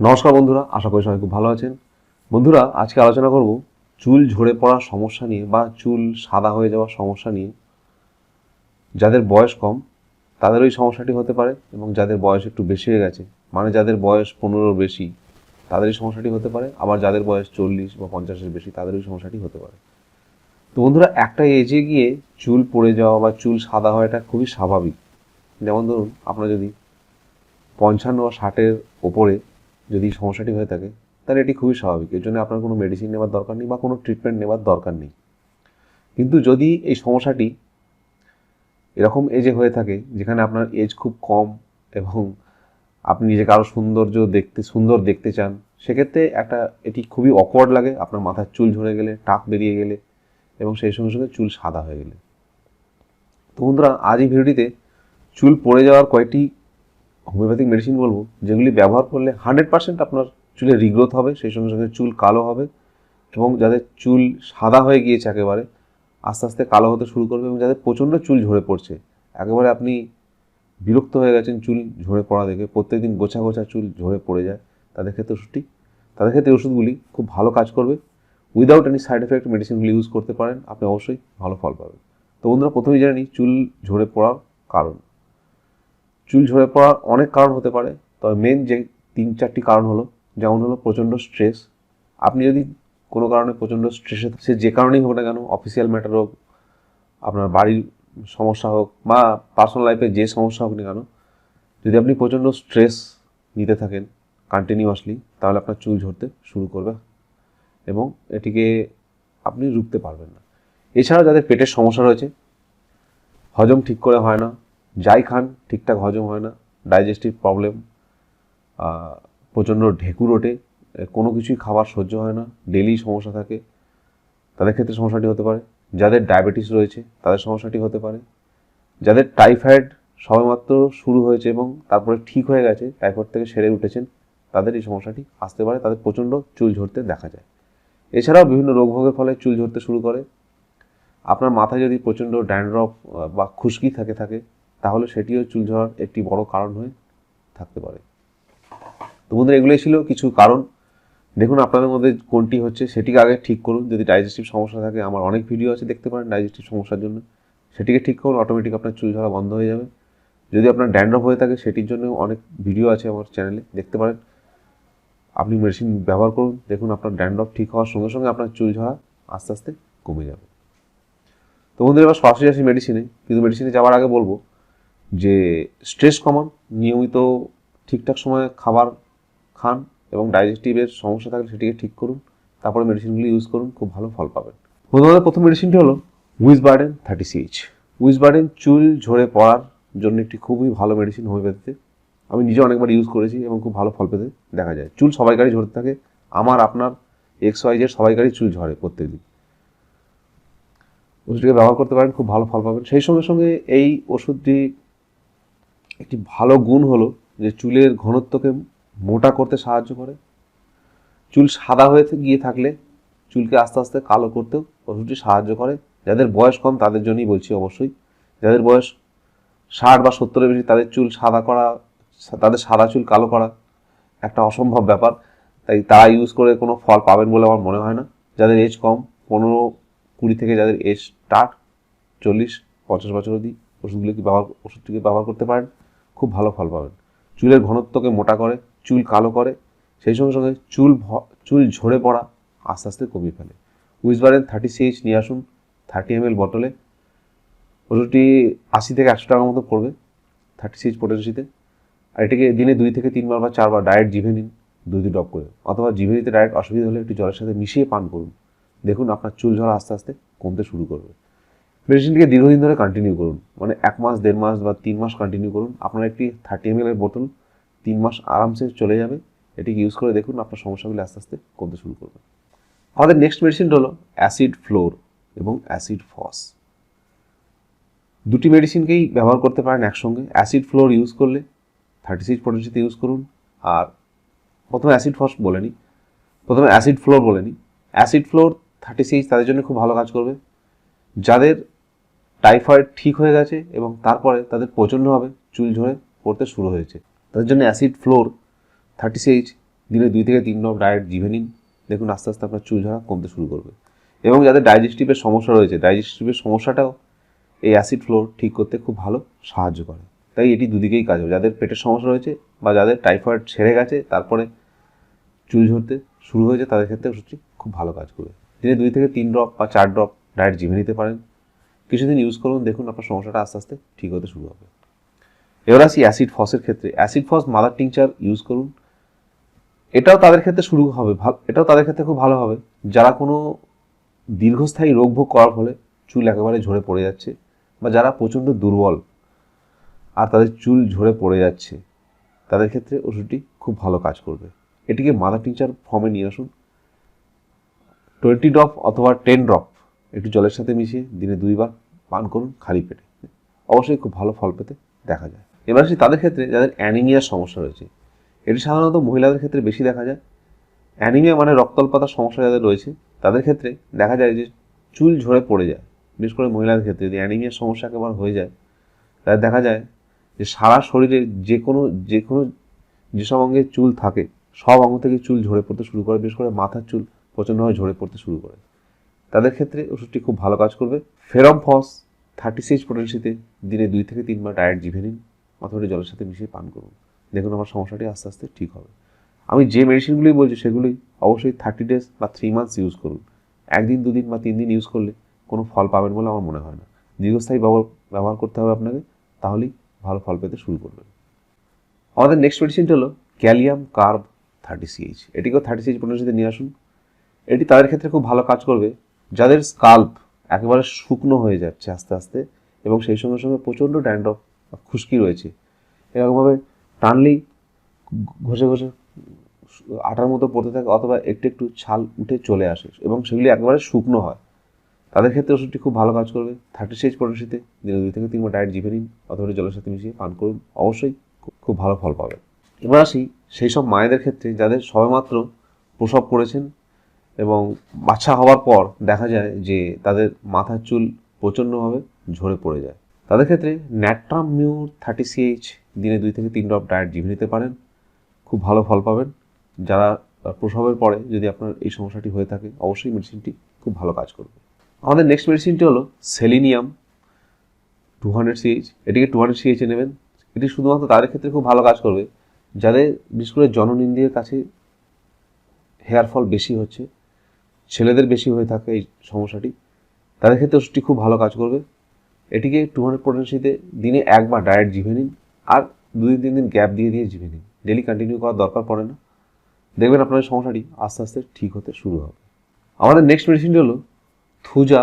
নমস্কার বন্ধুরা, আশা করি সবাই খুব ভালো আছেন। বন্ধুরা, আজকে আলোচনা করব চুল ঝরে পড়ার সমস্যা নিয়ে বা চুল সাদা হয়ে যাওয়ার সমস্যা নিয়ে। যাদের বয়স কম, তাদের ওই সমস্যাটি হতে পারে এবং যাদের বয়স একটু বেশি হয়ে গেছে মানে যাদের বয়স পনেরোর বেশি, তাদের এই সমস্যাটি হতে পারে। আবার যাদের বয়স চল্লিশ বা পঞ্চাশের বেশি, তাদের ওই সমস্যাটি হতে পারে। তো বন্ধুরা, একটা এজে গিয়ে চুল পড়ে যাওয়া বা চুল সাদা হওয়াটা খুবই স্বাভাবিক। যেমন ধরুন, আপনার যদি পঞ্চান্ন বা ষাটের ওপরে যদি সমস্যাটি হয়ে থাকে, তাহলে এটি খুবই স্বাভাবিক। এর জন্য আপনার কোনো মেডিসিন নেওয়ার দরকার নেই বা কোনো ট্রিটমেন্ট নেওয়ার দরকার নেই। কিন্তু যদি এই সমস্যাটি এরকম এজে হয়ে থাকে, যেখানে আপনার এজ খুব কম এবং আপনি নিজেকে আরও সৌন্দর্য দেখতে, সুন্দর দেখতে চান, সেক্ষেত্রে একটা এটি খুবই অকওয়ার্ড লাগে। আপনার মাথার চুল ঝরে গেলে, টাক বেরিয়ে গেলে এবং সেই সঙ্গে সঙ্গে চুল সাদা হয়ে গেলে। তো বন্ধুরা, আজ এই ভিডিওটিতে চুল পড়ে যাওয়ার কয়েকটি হোমিওপ্যাথিক মেডিসিন বলব, যেগুলি ব্যবহার করলে হান্ড্রেড পার্সেন্ট আপনার চুলে রিগ্রোথ হবে, সেই সঙ্গে সঙ্গে চুল কালো হবে এবং যাদের চুল সাদা হয়ে গিয়েছে একেবারে, আস্তে আস্তে কালো হতে শুরু করবে এবং যাদের প্রচণ্ড চুল ঝরে পড়ছে, একেবারে আপনি বিরক্ত হয়ে গেছেন চুল ঝরে পড়া দেখে, প্রত্যেকদিন গোছা গোছা চুল ঝরে পড়ে যায়, তাদের ক্ষেত্রে ওষুধটি, তাদের ক্ষেত্রে ওষুধগুলি খুব ভালো কাজ করবে উইদাউট এনি সাইড এফেক্ট মেডিসিনগুলি ইউজ করতে পারেন, আপনি অবশ্যই ভালো ফল পাবেন। তো বন্ধুরা, প্রথমেই জানি চুল ঝরে পড়ার কারণ। চুল ঝরে পড়ার অনেক কারণ হতে পারে, তবে মেন যে তিন চারটি কারণ হলো, যেমন হলো প্রচণ্ড স্ট্রেস আপনি যদি কোনো কারণে প্রচণ্ড স্ট্রেসে সে যে কারণেই হোক না কেন অফিসিয়াল ম্যাটার হোক, আপনার বাড়ির সমস্যা হোক, বা পার্সোনাল লাইফে যে সমস্যা হোক না কেন, যদি আপনি প্রচণ্ড স্ট্রেস নিতে থাকেন কন্টিনিউয়াসলি তাহলে আপনার চুল ঝরতে শুরু করবে এবং এটিকে আপনি রুখতে পারবেন না। এছাড়াও যাদের পেটের সমস্যা রয়েছে, হজম ঠিক করে হয় না যাই খান, ঠিকঠাক হজম হয় না ডাইজেস্টিভ প্রবলেম প্রচণ্ড ঢেকুর ওঠে কোনো কিছুই খাবার সহ্য হয় না ডেলি সমস্যা থাকে, তাদের ক্ষেত্রে সমস্যাটি হতে পারে। যাদের ডায়াবেটিস রয়েছে, তাদের সমস্যাটি হতে পারে। যাদের টাইফয়েড সবেমাত্র শুরু হয়েছে এবং তারপরে ঠিক হয়ে গেছে টাইফয়েড থেকে সেরে উঠেছেন, তাদের এই সমস্যাটি আসতে পারে, তাদের প্রচণ্ড চুল ঝরতে দেখা যায়। এছাড়াও বিভিন্ন রোগভোগের ফলে চুল ঝরতে শুরু করে। আপনার মাথায় যদি প্রচণ্ড ড্যান্ড্রফ বা খুশকি থাকে থাকে তাহলে সেটিও চুল ঝরার একটি বড় কারণ হয়ে থাকতে পারে। তো বন্ধুরা, এগুলোই ছিল কিছু কারণ। দেখুন, আপনাদের মধ্যে কোনটি হচ্ছে সেটিকে আগে ঠিক করুন। যদি ডাইজেস্টিভ সমস্যা থাকে, আমার অনেক ভিডিও আছে, দেখতে পারেন ডাইজেস্টিভ সমস্যার জন্য। সেটিকে ঠিক করুন অটোমেটিক আপনার চুল ঝরা বন্ধ হয়ে যাবে। যদি আপনার ড্যান্ড্রফ হয়ে থাকে, সেটির জন্য অনেক ভিডিও আছে আমার চ্যানেলে দেখতে পারেন। আপনি মেডিসিন ব্যবহার করুন, দেখুন আপনার ড্যান্ড্রফ ঠিক হওয়ার সঙ্গে সঙ্গে আপনার চুল ঝরা আস্তে আস্তে কমে যাবে। তো বন্ধুরা, এবার সরাসরি আসি মেডিসিনে কিন্তু মেডিসিনে যাওয়ার আগে বলব যে স্ট্রেস কমান, নিয়মিত ঠিকঠাক সময়ে খাবার খান এবং ডাইজেস্টিভের সমস্যা থাকলে সেটিকে ঠিক করুন। তারপরে মেডিসিনগুলি ইউজ করুন, খুব ভালো ফল পাবেন। বন্ধুদের প্রথম মেডিসিনটি হলো with burden thirty CH with burden চুল ঝরে পড়ার জন্য একটি খুবই ভালো মেডিসিন হোমিওপ্যাথিতে। আমি নিজে অনেকবার ইউজ করেছি এবং খুব ভালো ফল পেতে দেখা যায়। চুল সবাইকারই ঝরতে থাকে, আমার, আপনার এক্স ওয়াই ওয়াইজের সবাইকারই চুল ঝরে প্রত্যেকদিন। ওষুধটিকে ব্যবহার করতে পারেন, খুব ভালো ফল পাবেন। সেই সঙ্গে সঙ্গে এই ওষুধটি একটি ভালো গুণ হলো যে চুলের ঘনত্বকে মোটা করতে সাহায্য করে। চুল সাদা হয়ে গিয়ে থাকলে চুলকে আস্তে আস্তে কালো করতেও ওষুধটি সাহায্য করে। যাদের বয়স কম, তাদের জন্যই বলছি অবশ্যই। যাদের বয়স ষাট বা সত্তরের বেশি, তাদের চুল সাদা করা, তাদের সাদা চুল কালো করা একটা অসম্ভব ব্যাপার। তাই তারা ইউজ করে কোনো ফল পাবেন বলে আমার মনে হয় না। যাদের এজ কম, পনেরো, কুড়ি থেকে যাদের এজ স্টার্ট চল্লিশ, পঞ্চাশ বছর অবধি ওষুধগুলিকে ব্যবহার, ওষুধটিকে ব্যবহার করতে পারেন? খুব ভালো ফল পাবেন। চুলের ঘনত্বকে মোটা করে, চুল কালো করে, সেই সঙ্গে সঙ্গে চুল চুল ঝরে পড়া আস্তে আস্তে কমিয়ে ফেলে। উইজবারেন থার্টি সিএইচ নিয়ে আসুন থার্টি এম বটলে ওষুধটি আশি থেকে একশো টাকার মতো পড়বে থার্টি সিএইচ পোটেন্সিতে আর এটিকে দিনে দুই থেকে তিনবার বা চারবার ডায়েট জিভে নিন, দুই দুই ড্রপ করে। অথবা জিভে নিতে ডায়েট অসুবিধা হলে একটু জলের সাথে মিশিয়ে পান করুন। দেখুন আপনার চুল ঝরা আস্তে আস্তে কমতে শুরু করবে। মেডিসিনটিকে দীর্ঘদিন ধরে কন্টিনিউ করুন। মানে এক মাস, দেড় মাস বা তিন মাস কন্টিনিউ করুন। আপনার একটি থার্টি এম এর বোতল তিন মাস আরামসে চলে যাবে। এটিকে ইউজ করে দেখুন, আপনার সমস্যাগুলি আস্তে আস্তে কমতে শুরু করবে। আমাদের নেক্সট মেডিসিনটা হলো অ্যাসিড ফ্লোর এবং অ্যাসিড ফস দুটি মেডিসিনকেই ব্যবহার করতে পারেন একসঙ্গে। অ্যাসিড ফ্লোর ইউজ করলে থার্টি সিক্স পটেন্সিতে ইউজ করুন। আর প্রথমে অ্যাসিড ফস বলে নিই। প্রথমে অ্যাসিড ফ্লোর বলে নিই। অ্যাসিড ফ্লোর থার্টি সিক্স তাদের জন্য খুব ভালো কাজ করবে। যাদের টাইফয়েড ঠিক হয়ে গেছে এবং তারপরে তাদের প্রচণ্ডভাবে চুল ঝরে পড়তে শুরু হয়েছে। তাদের জন্য অ্যাসিড ফ্লোর থার্টি সিক্স দিনে দুই থেকে তিন ড্রপ ডায়েট জিভে নিন দেখুন আস্তে আস্তে আপনার চুল ঝরা কমতে শুরু করবে। এবং যাদের ডাইজেস্টিভের সমস্যা রয়েছে, ডাইজেস্টিভের সমস্যাটাও এই অ্যাসিড ফ্লোর ঠিক করতে খুব ভালো সাহায্য করে। তাই এটি দুদিকেই কাজ হবে। যাদের পেটের সমস্যা রয়েছে বা যাদের টাইফয়েড ছেড়ে গেছে, তারপরে চুল ঝরতে শুরু হয়েছে, তাদের ক্ষেত্রে খুব ভালো কাজ করবে। দিনে দুই থেকে তিন ড্রপ বা চার ড্রপ ডায়েট জিভে নিতে পারেন। কিছুদিন ইউজ করুন, দেখুন আপনার সমস্যাটা আস্তে আস্তে ঠিক হতে শুরু হবে। এবার আসি অ্যাসিড ফসের ক্ষেত্রে। Acid phos mother tincture use করুন। এটাও তাদের ক্ষেত্রে শুরু হবে এটাও তাদের ক্ষেত্রে খুব ভালো হবে। যারা কোনো দীর্ঘস্থায়ী রোগ ভোগ করার ফলে চুল একেবারে ঝরে পড়ে যাচ্ছে বা যারা প্রচণ্ড দুর্বল আর তাদের চুল ঝরে পড়ে যাচ্ছে, তাদের ক্ষেত্রে ওষুধটি খুব ভালো কাজ করবে। এটিকে মাদার টিংচার ফর্মে নিয়ে আসুন। টোয়েন্টি ড্রপ অথবা টেন ড্রপ একটু জলের সাথে মিশিয়ে দিনে দুইবার পান করুন খালি পেটে। অবশ্যই খুব ভালো ফল পেতে দেখা যায়। এবার আসি তাদের ক্ষেত্রে যাদের অ্যানিমিয়ার সমস্যা রয়েছে। এটি সাধারণত মহিলাদের ক্ষেত্রে বেশি দেখা যায়। অ্যানিমিয়া মানে রক্তল্পতার সমস্যা যাদের রয়েছে, তাদের ক্ষেত্রে দেখা যায় যে চুল ঝরে পড়ে যায়। বিশেষ করে মহিলাদের ক্ষেত্রে যদি অ্যানিমিয়ার সমস্যা একেবারে হয়ে যায় তাদের দেখা যায় যে সারা শরীরে যে কোনো যে কোনো যেসব অঙ্গে চুল থাকে, সব অঙ্গ থেকে চুল ঝরে পড়তে শুরু করে। বিশেষ করে মাথার চুল প্রচণ্ডভাবে ঝরে পড়তে শুরু করে। তাদের ক্ষেত্রে ওষুধটি খুব ভালো কাজ করবে। ফেরম ফস থার্টি সিক্স পোটেন্সিতে দিনে দুই থেকে তিনবার ডায়েট জিভে নিন, অথবা জলের সাথে মিশিয়ে পান করুন। দেখুন আমার সমস্যাটি আস্তে আস্তে ঠিক হবে। আমি যে মেডিসিনগুলি বলছি সেগুলি অবশ্যই থার্টি ডেজ বা থ্রি মান্থস ইউজ করুন। একদিন, দুদিন বা তিন দিন ইউজ করলে কোনো ফল পাবেন বলে আমার মনে হয় না। দীর্ঘস্থায়ী ব্যবহার ব্যবহার করতে হবে আপনাকে, তাহলেই ভালো ফল পেতে শুরু করবেন। আমাদের নেক্সট মেডিসিনটা হলো ক্যালিয়াম কার্ব থার্টি সিএইচ এটিকেও থার্টি সিএইচ পোটেন্সিতে নিয়ে আসুন। এটি তাদের ক্ষেত্রে খুব ভালো কাজ করবে। যাদের স্কাল্প একেবারে শুকনো হয়ে যাচ্ছে আস্তে আস্তে এবং সেই সঙ্গে সঙ্গে প্রচণ্ড ড্যান্ড্রফ খুশকি রয়েছে। এরকমভাবে টানলেই ঘষে ঘষে আটার মতো পড়তে থাকে অথবা একটু একটু ছাল উঠে চলে আসে এবং সেগুলি একেবারে শুকনো হয়। তাদের ক্ষেত্রে ওষুধটি খুব ভালো কাজ করবে। থার্টি সিক্স পটেন্সিতে দিনে দুই থেকে তিনবার ডায়েট জিভে নিন, অথবা জলের সাথে মিশিয়ে পান করুন। অবশ্যই খুব- খুব ভালো ফল পাবেন। এবার আসি সেই সব মায়েদের ক্ষেত্রে যাদের সবেমাত্র প্রসব করেছেন এবং বাচ্চা হওয়ার পর দেখা যায় যে তাদের মাথার চুল প্রচণ্ডভাবে ঝরে পড়ে যায়। তাদের ক্ষেত্রে ন্যাট্রাম মিউর থার্টি সিএইচ দিনে দুই থেকে তিন ড্রপ ডায়েট জিভে নিতে পারেন। খুব ভালো ফল পাবেন। যারা প্রসবের পরে যদি আপনার এই সমস্যাটি হয়ে থাকে, অবশ্যই মেডিসিনটি খুব ভালো কাজ করবে। আমাদের নেক্সট মেডিসিনটি হলো সেলিনিয়াম টু হান্ড্রেড সিএইচ এটিকে টু হান্ড্রেড সিএইচে নেবেন। এটি শুধুমাত্র তাদের ক্ষেত্রে খুব ভালো কাজ করবে। যাদের, বিশেষ করে জননিন্দির কাছে হেয়ার ফল বেশি হচ্ছে ছেলেদের বেশি হয়ে থাকে এই সমস্যাটি। তাদের ক্ষেত্রে ওষুধটি খুব ভালো কাজ করবে। এটিকে টু হান্ড্রেড পোটেন্সিতে দিনে একবার ডায়েট জিভে নিন আর দুদিন তিন দিন গ্যাপ দিয়ে দিয়ে জিভে নিন। ডেলি কন্টিনিউ করার দরকার পড়ে না। দেখবেন আপনার সমস্যাটি আস্তে আস্তে ঠিক হতে শুরু হবে। আমাদের নেক্সট মেডিসিনটি হলো থুজা।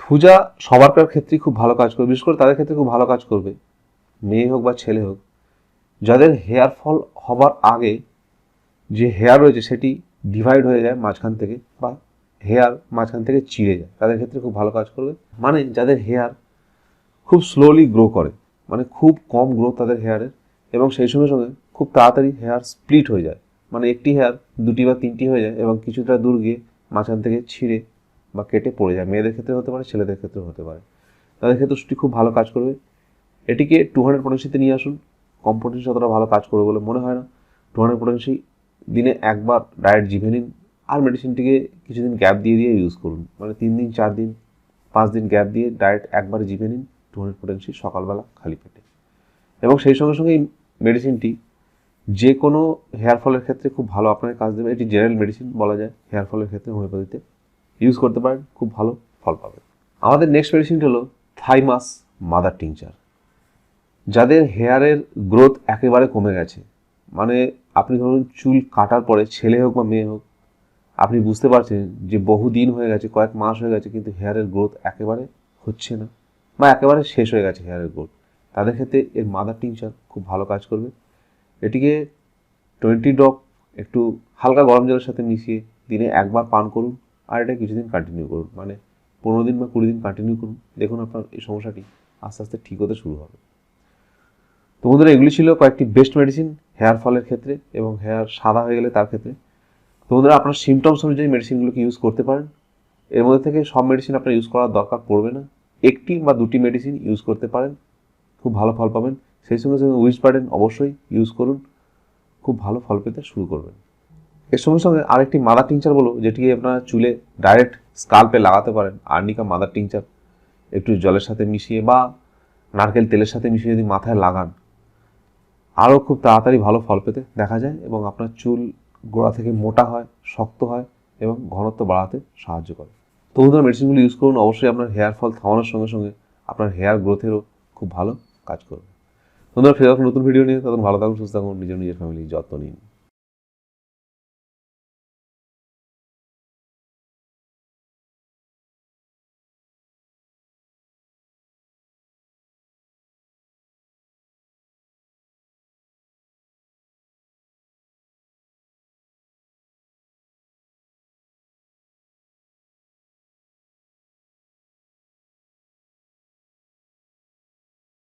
থুজা সবার ক্ষেত্রেই খুব ভালো কাজ করবে। বিশেষ করে তাদের ক্ষেত্রে খুব ভালো কাজ করবে। মেয়ে হোক বা ছেলে হোক, যাদের হেয়ার ফল হবার আগে যে হেয়ার রয়েছে সেটি ডিভাইড হয়ে যায় মাঝখান থেকে বা হেয়ার মাঝখান থেকে চিড়ে যায়। তাদের ক্ষেত্রে খুব ভালো কাজ করবে। মানে যাদের হেয়ার খুব স্লোলি গ্রো করে মানে খুব কম গ্রো তাদের হেয়ারের এবং সেই সঙ্গে সঙ্গে খুব তাড়াতাড়ি হেয়ার স্প্লিট হয়ে যায়। মানে একটি হেয়ার দুটি বা তিনটি হয়ে যায় এবং কিছুটা দূর গিয়ে মাঝখান থেকে ছিঁড়ে বা কেটে পড়ে যায়। মেয়েদের ক্ষেত্রে হতে পারে, ছেলেদের ক্ষেত্রে হতে পারে। তাদের ক্ষেত্রে ওষুধটি খুব ভালো কাজ করবে। এটিকে টু হান্ড্রেড পোটেন্সিতে নিয়ে আসুন। কম পোটেন্সি অতটা ভালো কাজ করবে বলে মনে হয় না। টু হান্ড্রেড পোটেন্সি দিনে একবার ডায়েট জিভে নিন। আর মেডিসিনটিকে কিছুদিন গ্যাপ দিয়ে দিয়ে ইউজ করুন। মানে তিন দিন, চার দিন, পাঁচ দিন গ্যাপ দিয়ে ডায়েট একবার জিভে নিন। টু হান্ড্রেড পোটেন্সি সকালবেলা খালি পেটে। এবং সেই সঙ্গে সঙ্গে এই মেডিসিনটি যে কোনো হেয়ার ফলের ক্ষেত্রে খুব ভালো আপনাকে কাজ দেবে। এটি জেনারেল মেডিসিন বলা যায়। হেয়ার ফলের ক্ষেত্রে হোমিওপ্যাথিতে ইউজ করতে পারেন। খুব ভালো ফল পাবেন। আমাদের নেক্সট মেডিসিনটি হলো থাইমাস মাদার টিংচার যাদের হেয়ারের গ্রোথ একেবারে কমে গেছে মানে আপনি ধরুন চুল কাটার পরে ছেলে হোক বা মেয়ে হোক, আপনি বুঝতে পারছেন যে বহু দিন হয়ে গেছে, কয়েক মাস হয়ে গেছে, কিন্তু হেয়ারের গ্রোথ একেবারে হচ্ছে না বা একেবারে শেষ হয়ে গেছে হেয়ারের গ্রোথ তাদের ক্ষেত্রে এর মাদার টিংচার খুব ভালো কাজ করবে। এটিকে টোয়েন্টি ড্রপ একটু হালকা গরম জলের সাথে মিশিয়ে দিনে একবার পান করুন আর এটা কিছুদিন কন্টিনিউ করুন। মানে পনেরো দিন বা কুড়ি দিন কন্টিনিউ করুন। দেখুন আপনার এই সমস্যাটি আস্তে আস্তে ঠিক হতে শুরু হবে। তো বন্ধুরা, এগুলি ছিল কয়েকটি বেস্ট মেডিসিন হেয়ার ফলের ক্ষেত্রে এবং হেয়ার সাদা হয়ে গেলে তার ক্ষেত্রে। তো বন্ধুরা, আপনার সিমটমস অনুযায়ী মেডিসিনগুলোকে ইউজ করতে পারেন। এর মধ্যে থেকে সব মেডিসিন আপনার ইউজ করার দরকার পড়বে না। একটি বা দুটি মেডিসিন ইউজ করতে পারেন। খুব ভালো ফল পাবেন। সেই সঙ্গে সঙ্গে উইচ বার্ডেন অবশ্যই ইউজ করুন। খুব ভালো ফল পেতে শুরু করবেন। এর সঙ্গে সঙ্গে আরেকটি মাদার টিংচার বলো যেটি আপনারা চুলে ডাইরেক্ট স্কাল্পে লাগাতে পারেন। আর্নিকা মাদার টিংচার একটু জলের সাথে মিশিয়ে বা নারকেল তেলের সাথে মিশিয়ে যদি মাথায় লাগান আরও খুব তাড়াতাড়ি ভালো ফল পেতে দেখা যায় এবং আপনার চুল গোড়া থেকে মোটা হয়, শক্ত হয় এবং ঘনত্ব বাড়াতে সাহায্য করে। তো বন্ধুরা মেডিসিনগুলো ইউজ করুন। অবশ্যই আপনার হেয়ার ফল থামানোর সঙ্গে সঙ্গে আপনার হেয়ার গ্রোথেরও খুব ভালো কাজ করবে। বন্ধুরা ফেরত নতুন ভিডিও নিয়ে। তখন ভালো থাকুন, সুস্থ থাকুন, নিজের নিজের ফ্যামিলির যত্ন নিন।